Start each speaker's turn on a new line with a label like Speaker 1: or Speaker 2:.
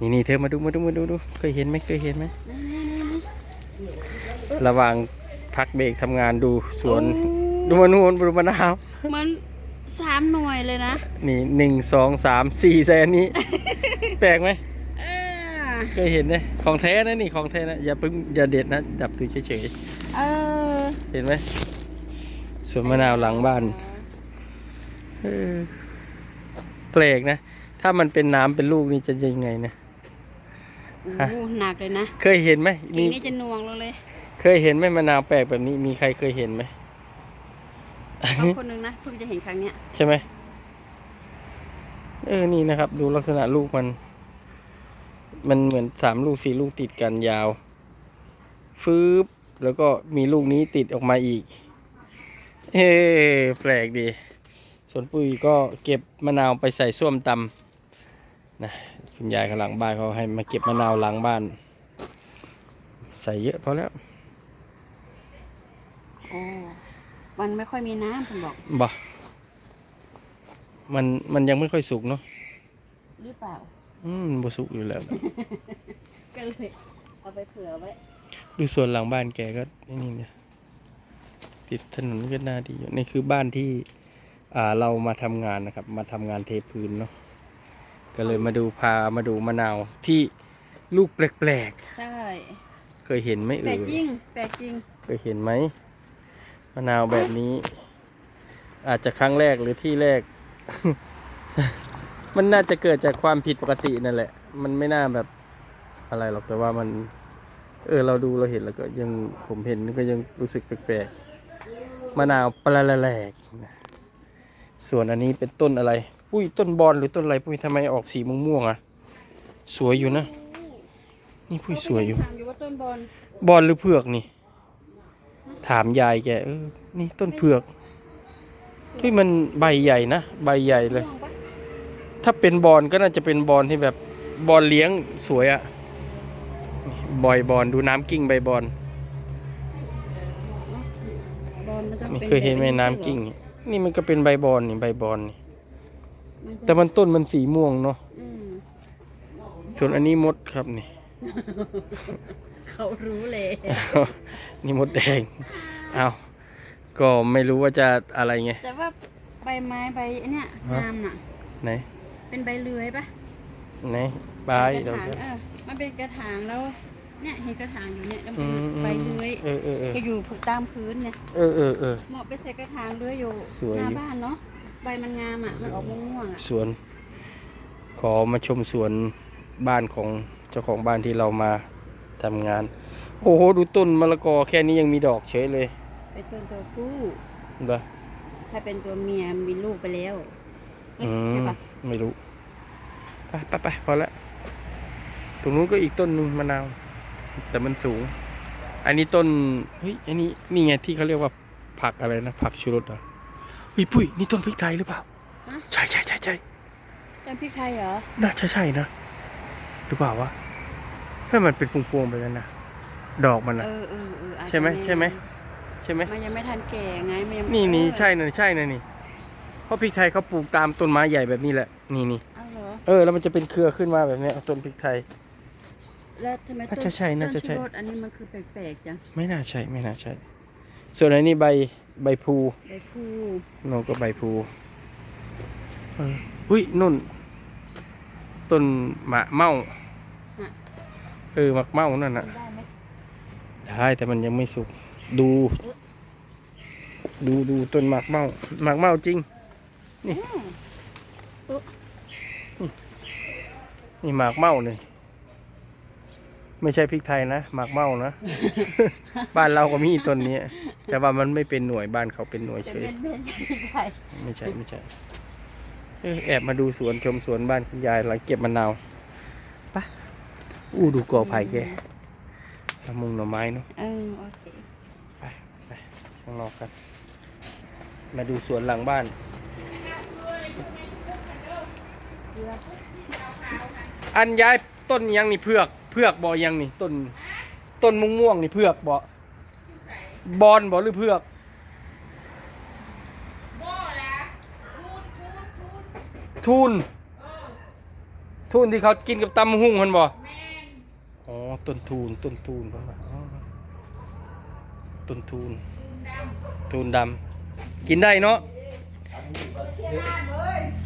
Speaker 1: นี่นี่เธอมาดูมาดูมาดูดูเคยเห็นไหมเคยเห็นไหม
Speaker 2: นี่นี่นี่นี่
Speaker 1: ระหว่างพักเบรกทำงานดูสวน
Speaker 2: โอ้
Speaker 1: ดูมะนูนดูมะนาว
Speaker 2: มันสามหน่วยเลยนะ
Speaker 1: นี่หนึ่งสองสามสี่แซนนี้ แปลกไหม
Speaker 2: เออ
Speaker 1: เคยเห็นนะของแท้นะนี่ของแท้นะอย่าเพิ่งอย่าเด็ดนะจับดูเฉย
Speaker 2: เออ
Speaker 1: ๆเห็นไหมสวนมะนาวหลังบ้านเออแปลกนะ ถ้ามันเป็นน้ำเป็นลูกนี่จะยังไงนะ
Speaker 2: โอ้โหหนักเลยนะ
Speaker 1: เคยเห็นไหม
Speaker 2: อี
Speaker 1: มี
Speaker 2: กนี่จะหน่วงเราเลย
Speaker 1: เคยเห็นไหมมะนาวแปลกแบบนี้มีใครเคยเห็นไหม
Speaker 2: เอาคนหนึ่งนะเพิ่งจะเห็นครั้งเนี้ย
Speaker 1: ใช่ไหมเออนี่นะครับ ดูลักษณะลูกมัน มันเหมือนสามลูกสี่ลูกติดกันยาว ฟืบแล้วก็มีลูกนี้ติดออกมาอีก เฮ้แปลกดี ส่วนปุ้ยก็เก็บมะนาวไปใส่ส้วมตำนะ คุณยายข้างหลังบ้านเขาให้มาเก็บมะนาวหลังบ้าน ใส่เยอะพอแล้ว
Speaker 2: โอ้มันไม่ค่อยมีน้ำผมบอก
Speaker 1: บ่มันมันยังไม่ค่อยสุกเนาะ
Speaker 2: หรือเปล่า
Speaker 1: อืมบ่สุกอยู่แล้ว
Speaker 2: ก็เลยเอาไปเผื่อไว้
Speaker 1: ดูส่วนหลังบ้านแกก็นี่เนี่ยติดถนนก็น่าดีอยู่นี่คือบ้านที่ อ่าเรามาทำงานนะครับ มาทำงานเทพื้นเนาะ ก็เลยมาดูพามาดูมะนาวที่ลูกแปลก
Speaker 2: ใช่
Speaker 1: ๆ เคยเห็นไหม
Speaker 2: แปล
Speaker 1: เอ่
Speaker 2: ก
Speaker 1: ย
Speaker 2: จริงแปลกจริง
Speaker 1: เคยเห็นไหมมะนาวแบบนี้ อาจจะครั้งแรกหรือที่แรก มันน่าจะเกิดจากความผิดปกตินั่นแหละ มันไม่น่าแบบอะไรหรอกแต่ว่ามัน เออเราดูเราเห็นแล้วก็ยังผมเห็นก็ยังรู้สึกแปลกๆมะนาวปลาแหลกนะส่วนอันนี้เป็นต้นอะไร ปุ้ยต้นบอลหรือต้นอะไรปุ้ยทำไมออกสีม่วงๆอะ สวยอยู่นะ นี่ปุ้ยสวยอยู่
Speaker 2: ถามอยู่ว่าต้นบอล
Speaker 1: บอลหรือเผือกนี่ ถามยายแกเออนี่ต้นเผือกที่มันใบใหญ่นะใบใหญ่เลย
Speaker 2: ม่วงปะ
Speaker 1: ถ้าเป็นบอลก็น่าจะเป็นบอลที่แบบบอลเลี้ยงสวยอะบอยบอลดูน้ำกิ้งใบบอล
Speaker 2: บอลมันจะ
Speaker 1: นี่
Speaker 2: ป็
Speaker 1: เคยเห็นไหม
Speaker 2: แบบ
Speaker 1: น้ำกิ้งนี่มันก็เป็นใบบอลนี่ใบบอลนี่
Speaker 2: มันจะ
Speaker 1: แต่มันต้นมันสีม่วงเนาะ
Speaker 2: อืม
Speaker 1: ส่วนอันนี้มดครับนี่
Speaker 2: เขารู้เลย
Speaker 1: นี่มดแดงเอาก็ไม่รู้ว่าจะอะไรไง
Speaker 2: แต่ว่าใบไม้ใบไอ้เนี่ย
Speaker 1: ฮะ
Speaker 2: งามน่ะ
Speaker 1: ไหน
Speaker 2: เป็นใบเลื้อยปะ
Speaker 1: ไหนบาย
Speaker 2: ก
Speaker 1: เดี๋ย
Speaker 2: ระ
Speaker 1: ว
Speaker 2: ถางเออมันเป็นกระถางแล้ว เนี่ยเห็นกระถางอยู่เนี่ยแล้ว
Speaker 1: อื
Speaker 2: เป็น
Speaker 1: มอืม
Speaker 2: ใบเลื้อย
Speaker 1: เออเออเออ
Speaker 2: ก็อยู่ตามพื้นเนี่ย
Speaker 1: เออเออเออ
Speaker 2: เหมาะไปใส่กระถางเลื้อยอยู่
Speaker 1: สวย
Speaker 2: หน้าบ้านเนาะ ใบมันงามอะ มันออกม่วงๆอะ
Speaker 1: สวน ขอมาชมสวนบ้านของเจ้าของบ้านที่เรามาทำงาน โอ้โห ดูต้นมะละกอแค่นี้ยังมีดอกเฉยเลย
Speaker 2: เป็นต้นตัวผู้
Speaker 1: เหรอ
Speaker 2: ถ้าเป็นตัวเมียมีลูกไปแล้วเอ้ย
Speaker 1: อื
Speaker 2: ใช่
Speaker 1: ม
Speaker 2: ปะ
Speaker 1: ไม่รู้ ไปไปไปพอละตรงนู้นก็อีกต้นหนึงมะนาว แต่มันสูง อันนี้ต้น เฮ้ย อันนี้นี่ไงที่เขาเรียกว่าผักอะไรนะ ผักชูรสเหรอ เฮ้ยปุ้ยนี่ต้นพริกไทยหรือเปล่าใช่ใช่ใช่ใช่
Speaker 2: ต้นพริกไทยเหรอ
Speaker 1: น่าจะใช่นะหรือเปล่าวะให้มันเป็นพวงๆไปกันนะดอกมัน
Speaker 2: เอ
Speaker 1: นะ
Speaker 2: อเออเอออาจจะ
Speaker 1: ใช่ไหมใช่ไหม ใช่ไหม
Speaker 2: มันยังไม่ทันแก่ไงมันยัง
Speaker 1: นี่นี่
Speaker 2: เออ
Speaker 1: ใช่นะใช่นะนี่เพราะพริกไทยเขาปลูกตามต้นไม้ใหญ่แบบนี้แหละนี่นี่
Speaker 2: เอาเหรอ
Speaker 1: เออแล้วมันจะเป็นเครือขึ้นมาแบบเนี้ยต้นพริกไทย
Speaker 2: แล้วทำไม
Speaker 1: น่าจะใช่น่าจะใช่
Speaker 2: ต้นชูรสอันนี้มันคือแปลกๆจัง
Speaker 1: ไม่น่าใช่ไม่น่าใช่ ส่วนอันนี้ใบใบพลู
Speaker 2: ใบพลู
Speaker 1: โน่นก็ใบพลูเอออุ้ยนุ่น ต้นหมากเมาเออหมากเมานั่นน่ะ
Speaker 2: ได้ไหม
Speaker 1: ได้แต่มันยังไม่สุก ดู ดูดูต้นหมากเมาหมากเมาจริง นี่นี่หมากเมาเลย ไม่ใช่พริกไทยนะหมากเมานะ บ้านเราก็มีต้นนี้ แต่ว่ามันไม่เป็นหน่วยบ้านเขาเป็นหน่วย
Speaker 2: จะ
Speaker 1: เฉย
Speaker 2: เป็นเป็นพริกไทย
Speaker 1: ไม่ใช่ไม่ใช่เอ้ยแอบมาดูสวนชมสวนบ้านคุณยายหลังเก็บมะนาวปะอู้ดูกอไผ่แกละมุงหน่อไม้เนาะ
Speaker 2: เออโอเค
Speaker 1: ไปไปข้างนอกกัน มาดูสวนหลังบ้านอันย้ายต้นยังนี่เผือกเผือกบ่ยังนี่ต้นต้นมุงม่วงนี่เผือกบ่บอนบ่หรือเผือกทูนทุนที่เขากินกับตำหุ่งมันบ่อ๋อต้นทูนต้นทูนเพิ่นว่าอ๋อต้นทูนทูนดำกินได้เนาะ
Speaker 3: เ